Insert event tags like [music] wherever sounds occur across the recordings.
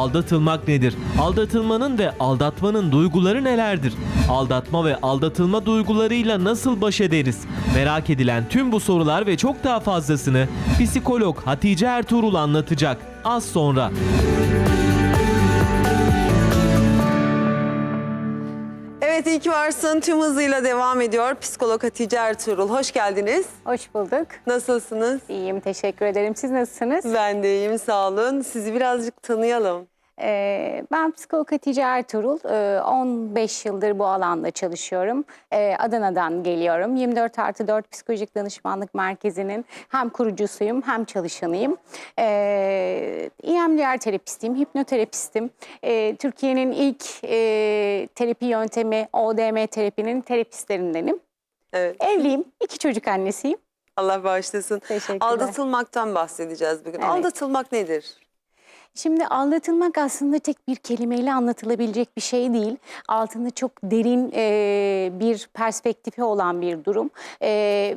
Aldatılmak nedir? Aldatılmanın ve aldatmanın duyguları nelerdir? Aldatma ve aldatılma duygularıyla nasıl baş ederiz? Merak edilen tüm bu sorular ve çok daha fazlasını psikolog Hatice Ertuğrul anlatacak az sonra. Evet iyi ki varsın. Tüm hızıyla devam ediyor. Psikolog Hatice Ertuğrul. Hoş geldiniz. Hoş bulduk. Nasılsınız? İyiyim, teşekkür ederim. Siz nasılsınız? Ben de iyiyim sağ olun. Sizi birazcık tanıyalım. Ee, ben psikolog Hatice Ertuğrul. Ee, 15 yıldır bu alanda çalışıyorum. Ee, Adana'dan geliyorum. 24 artı 4 Psikolojik Danışmanlık Merkezi'nin hem kurucusuyum hem çalışanıyım. Ee, EMDR terapistiyim, hipnoterapistim. Ee, Türkiye'nin ilk e, terapi yöntemi ODM terapinin terapistlerindenim. Evet. Evliyim, iki çocuk annesiyim. Allah bağışlasın. Aldatılmaktan bahsedeceğiz bugün. Evet. Aldatılmak nedir? Şimdi aldatılmak aslında tek bir kelimeyle anlatılabilecek bir şey değil. Altında çok derin e, bir perspektifi olan bir durum. E,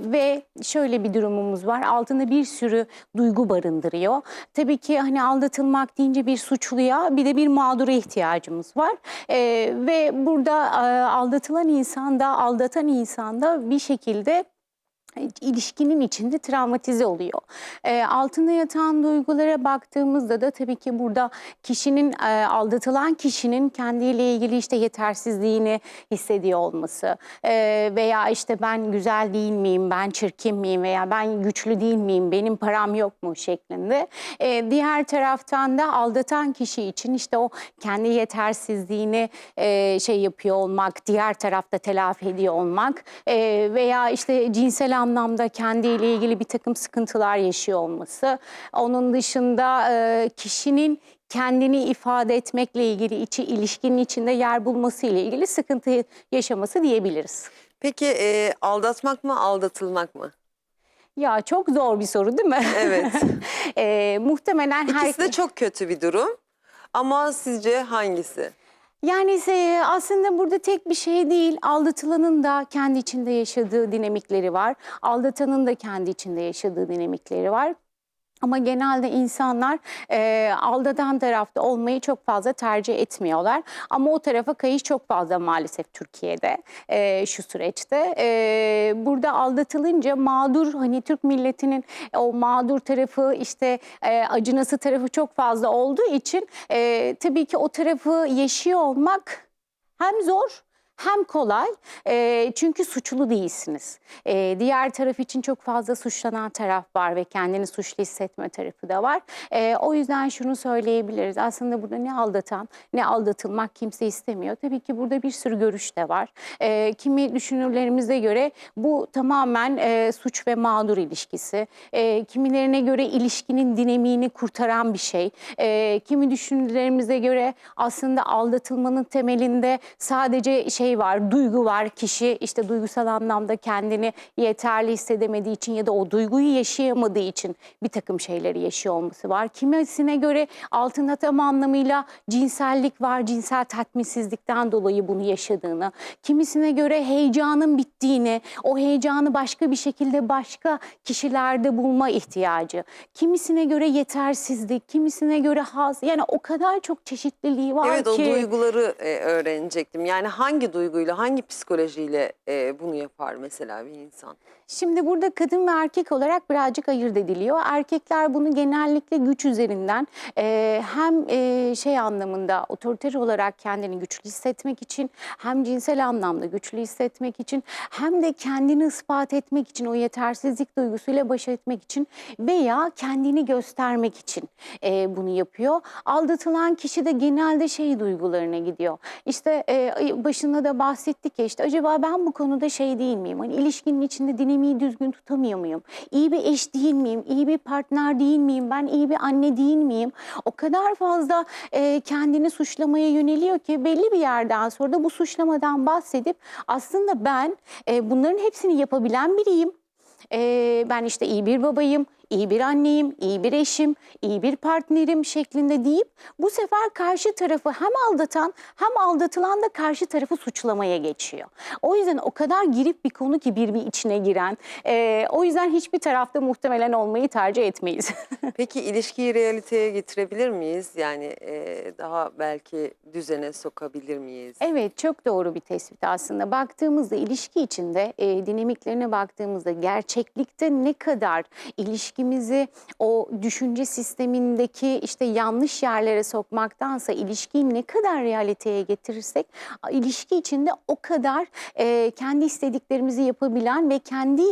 ve şöyle bir durumumuz var. Altında bir sürü duygu barındırıyor. Tabii ki hani aldatılmak deyince bir suçluya bir de bir mağdura ihtiyacımız var. E, ve burada e, aldatılan insan da aldatan insan da bir şekilde ilişkinin içinde travmatize oluyor. E, altında yatan duygulara baktığımızda da tabii ki burada kişinin e, aldatılan kişinin kendiyle ilgili işte yetersizliğini hissediyor olması e, veya işte ben güzel değil miyim, ben çirkin miyim veya ben güçlü değil miyim, benim param yok mu şeklinde. E, diğer taraftan da aldatan kişi için işte o kendi yetersizliğini e, şey yapıyor olmak, diğer tarafta telafi ediyor olmak e, veya işte cinsel anlamda kendiyle ilgili bir takım sıkıntılar yaşıyor olması. Onun dışında e, kişinin kendini ifade etmekle ilgili içi ilişkinin içinde yer bulması ile ilgili sıkıntı yaşaması diyebiliriz. Peki e, aldatmak mı aldatılmak mı? Ya çok zor bir soru değil mi? Evet. [laughs] E, muhtemelen her İkisi de çok kötü bir durum. Ama sizce hangisi? Yani aslında burada tek bir şey değil. Aldatılanın da kendi içinde yaşadığı dinamikleri var. Aldatanın da kendi içinde yaşadığı dinamikleri var. Ama genelde insanlar e, aldatan tarafta olmayı çok fazla tercih etmiyorlar. Ama o tarafa kayış çok fazla maalesef Türkiye'de e, şu süreçte. E, burada aldatılınca mağdur hani Türk milletinin o mağdur tarafı işte e, acınası tarafı çok fazla olduğu için e, tabii ki o tarafı yaşıyor olmak hem zor hem kolay e, çünkü suçlu değilsiniz. E, diğer taraf için çok fazla suçlanan taraf var ve kendini suçlu hissetme tarafı da var. E, o yüzden şunu söyleyebiliriz. Aslında burada ne aldatan ne aldatılmak kimse istemiyor. Tabii ki burada bir sürü görüş de var. E, kimi düşünürlerimize göre bu tamamen e, suç ve mağdur ilişkisi. E, kimilerine göre ilişkinin dinamiğini kurtaran bir şey. E, kimi düşünürlerimize göre aslında aldatılmanın temelinde sadece şey var, duygu var. Kişi işte duygusal anlamda kendini yeterli hissedemediği için ya da o duyguyu yaşayamadığı için bir takım şeyleri yaşıyor olması var. Kimisine göre altında tam anlamıyla cinsellik var, cinsel tatminsizlikten dolayı bunu yaşadığını. Kimisine göre heyecanın bittiğini, o heyecanı başka bir şekilde başka kişilerde bulma ihtiyacı. Kimisine göre yetersizlik, kimisine göre haz. Yani o kadar çok çeşitliliği var Evet ki. o duyguları e, öğrenecektim. Yani hangi duyguyla, hangi psikolojiyle e, bunu yapar mesela bir insan? Şimdi burada kadın ve erkek olarak birazcık ayırt ediliyor. Erkekler bunu genellikle güç üzerinden e, hem e, şey anlamında otoriter olarak kendini güçlü hissetmek için hem cinsel anlamda güçlü hissetmek için hem de kendini ispat etmek için o yetersizlik duygusuyla baş etmek için veya kendini göstermek için e, bunu yapıyor. Aldatılan kişi de genelde şey duygularına gidiyor. İşte e, başında da bahsettik ya işte acaba ben bu konuda şey değil miyim? Hani ilişkinin içinde dinamiği düzgün tutamıyor muyum? İyi bir eş değil miyim? İyi bir partner değil miyim? Ben iyi bir anne değil miyim? O kadar fazla e, kendini suçlamaya yöneliyor ki belli bir yerden sonra da bu suçlamadan bahsedip aslında ben e, bunların hepsini yapabilen biriyim. E, ben işte iyi bir babayım, iyi bir anneyim, iyi bir eşim, iyi bir partnerim şeklinde deyip bu sefer karşı tarafı hem aldatan hem aldatılan da karşı tarafı suçlamaya geçiyor. O yüzden o kadar girip bir konu ki bir bir içine giren. e, o yüzden hiçbir tarafta muhtemelen olmayı tercih etmeyiz. [laughs] Peki ilişkiyi realiteye getirebilir miyiz? Yani e, daha belki düzene sokabilir miyiz? Evet çok doğru bir tespit aslında. Baktığımızda ilişki içinde e, dinamiklerine baktığımızda gerçeklikte ne kadar ilişkimizi o düşünce sistemindeki işte yanlış yerlere sokmaktansa ilişkiyi ne kadar realiteye getirirsek ilişki içinde o kadar e, kendi istediklerimizi yapabilen ve kendi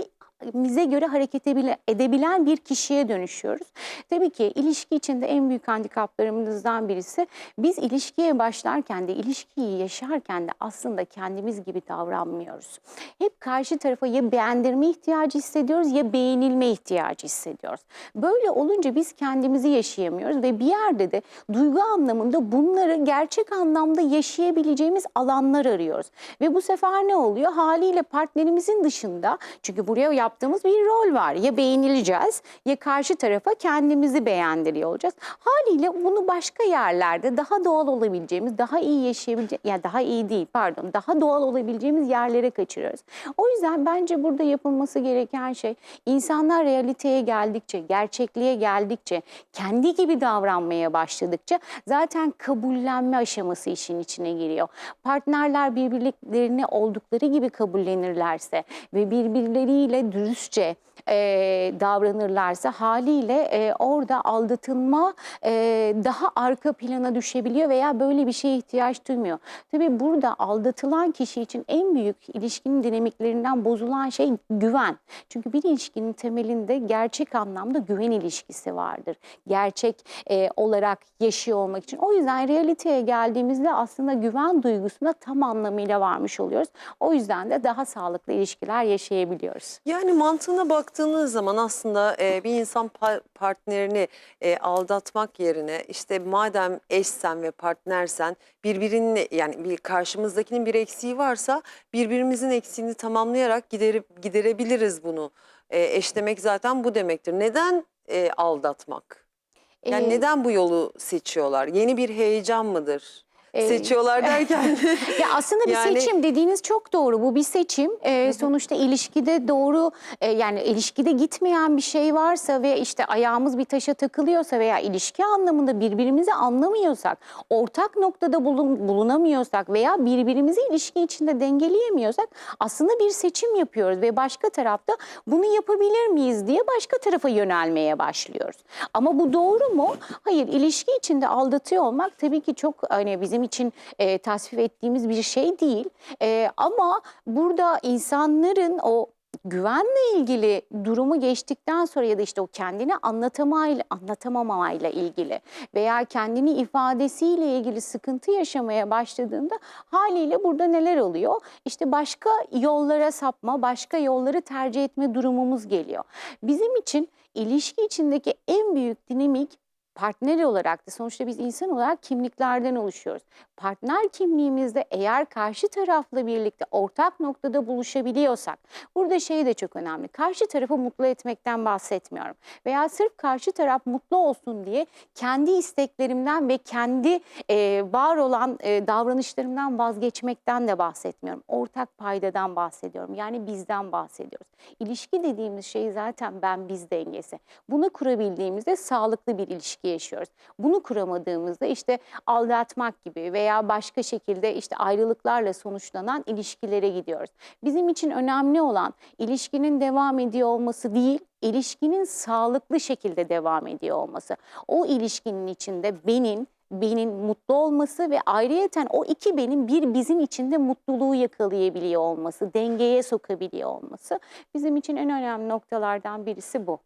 mize göre hareket ebile- edebilen bir kişiye dönüşüyoruz. Tabii ki ilişki içinde en büyük handikaplarımızdan birisi biz ilişkiye başlarken de ilişkiyi yaşarken de aslında kendimiz gibi davranmıyoruz. Hep karşı tarafa ya beğendirme ihtiyacı hissediyoruz ya beğenilme ihtiyacı hissediyoruz. Böyle olunca biz kendimizi yaşayamıyoruz ve bir yerde de duygu anlamında bunları gerçek anlamda yaşayabileceğimiz alanlar arıyoruz. Ve bu sefer ne oluyor? Haliyle partnerimizin dışında çünkü buraya yaptığımız bir rol var. Ya beğenileceğiz ya karşı tarafa kendimizi beğendiriyor olacağız. Haliyle bunu başka yerlerde daha doğal olabileceğimiz, daha iyi yaşayabileceğimiz, ya daha iyi değil pardon, daha doğal olabileceğimiz yerlere kaçırıyoruz. O yüzden bence burada yapılması gereken şey insanlar realiteye geldikçe, gerçekliğe geldikçe, kendi gibi davranmaya başladıkça zaten kabullenme aşaması işin içine giriyor. Partnerler birbirlerini oldukları gibi kabullenirlerse ve birbirleriyle dürüstçe e, davranırlarsa haliyle e, orada aldatılma e, daha arka plana düşebiliyor veya böyle bir şeye ihtiyaç duymuyor. Tabii burada aldatılan kişi için en büyük ilişkinin dinamiklerinden bozulan şey güven. Çünkü bir ilişkinin temelinde gerçek anlamda güven ilişkisi vardır. Gerçek e, olarak yaşıyor olmak için. O yüzden realiteye geldiğimizde aslında güven duygusuna tam anlamıyla varmış oluyoruz. O yüzden de daha sağlıklı ilişkiler yaşayabiliyoruz. Yani mantığına baktığınız zaman aslında e, bir insan pa- partnerini e, aldatmak yerine işte madem eşsen ve partnersen birbirinin yani bir karşımızdakinin bir eksiği varsa birbirimizin eksiğini tamamlayarak giderip giderebiliriz bunu. E, eşlemek zaten bu demektir. Neden e, aldatmak? Yani Ee, neden bu yolu seçiyorlar? Yeni bir heyecan mıdır? E, Seçiyorlar derken [laughs] Ya aslında bir Yani- seçim dediğiniz çok doğru. Bu bir seçim. Ee, sonuçta ilişkide doğru e, yani ilişkide gitmeyen bir şey varsa ve işte ayağımız bir taşa takılıyorsa veya ilişki anlamında birbirimizi anlamıyorsak, ortak noktada bulun, bulunamıyorsak veya birbirimizi ilişki içinde dengeleyemiyorsak aslında bir seçim yapıyoruz ve başka tarafta bunu yapabilir miyiz diye başka tarafa yönelmeye başlıyoruz. Ama bu doğru mu? Hayır, ilişki içinde aldatıyor olmak tabii ki çok hani bizim için e, tasvip ettiğimiz bir şey değil. E, ama burada insanların o güvenle ilgili durumu geçtikten sonra ya da işte o kendini anlatamayla, anlatamamayla ilgili veya kendini ifadesiyle ilgili sıkıntı yaşamaya başladığında haliyle burada neler oluyor? İşte başka yollara sapma, başka yolları tercih etme durumumuz geliyor. Bizim için ilişki içindeki en büyük dinamik partner olarak da sonuçta biz insan olarak kimliklerden oluşuyoruz. Partner kimliğimizde eğer karşı tarafla birlikte ortak noktada buluşabiliyorsak, burada şey de çok önemli. Karşı tarafı mutlu etmekten bahsetmiyorum. Veya sırf karşı taraf mutlu olsun diye kendi isteklerimden ve kendi e, var olan e, davranışlarımdan vazgeçmekten de bahsetmiyorum. Ortak paydadan bahsediyorum. Yani bizden bahsediyoruz. İlişki dediğimiz şey zaten ben biz dengesi. Bunu kurabildiğimizde sağlıklı bir ilişki yaşıyoruz. Bunu kuramadığımızda işte aldatmak gibi veya başka şekilde işte ayrılıklarla sonuçlanan ilişkilere gidiyoruz. Bizim için önemli olan ilişkinin devam ediyor olması değil, ilişkinin sağlıklı şekilde devam ediyor olması. O ilişkinin içinde benim benim mutlu olması ve ayrıyeten o iki benim bir bizim içinde mutluluğu yakalayabiliyor olması, dengeye sokabiliyor olması bizim için en önemli noktalardan birisi bu.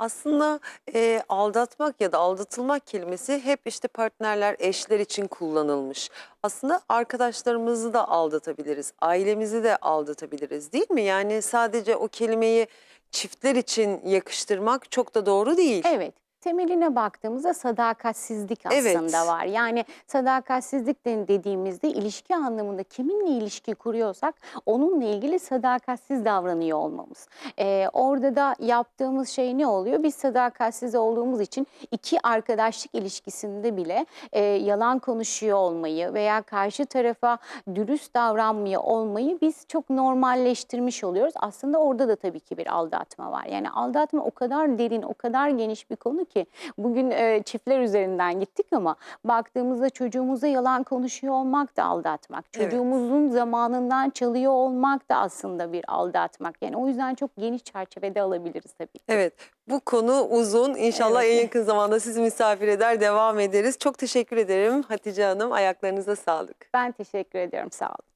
Aslında e, aldatmak ya da aldatılmak kelimesi hep işte partnerler, eşler için kullanılmış. Aslında arkadaşlarımızı da aldatabiliriz, ailemizi de aldatabiliriz değil mi? Yani sadece o kelimeyi çiftler için yakıştırmak çok da doğru değil. Evet. Temeline baktığımızda sadakatsizlik aslında Evet. var. Yani sadakatsizlik de- dediğimizde ilişki anlamında kiminle ilişki kuruyorsak onunla ilgili sadakatsiz davranıyor olmamız. Ee, orada da yaptığımız şey ne oluyor? Biz sadakatsiz olduğumuz için iki arkadaşlık ilişkisinde bile e, yalan konuşuyor olmayı veya karşı tarafa dürüst davranmıyor olmayı biz çok normalleştirmiş oluyoruz. Aslında orada da tabii ki bir aldatma var. Yani aldatma o kadar derin, o kadar geniş bir konu ki bugün e, çiftler üzerinden gittik ama baktığımızda çocuğumuza yalan konuşuyor olmak da aldatmak. Evet. Çocuğumuzun zamanından çalıyor olmak da aslında bir aldatmak. Yani o yüzden çok geniş çerçevede alabiliriz tabii ki. Evet bu konu uzun. İnşallah Evet. en yakın zamanda sizi misafir eder devam ederiz. Çok teşekkür ederim Hatice Hanım. Ayaklarınıza sağlık. Ben teşekkür ediyorum. Sağ olun.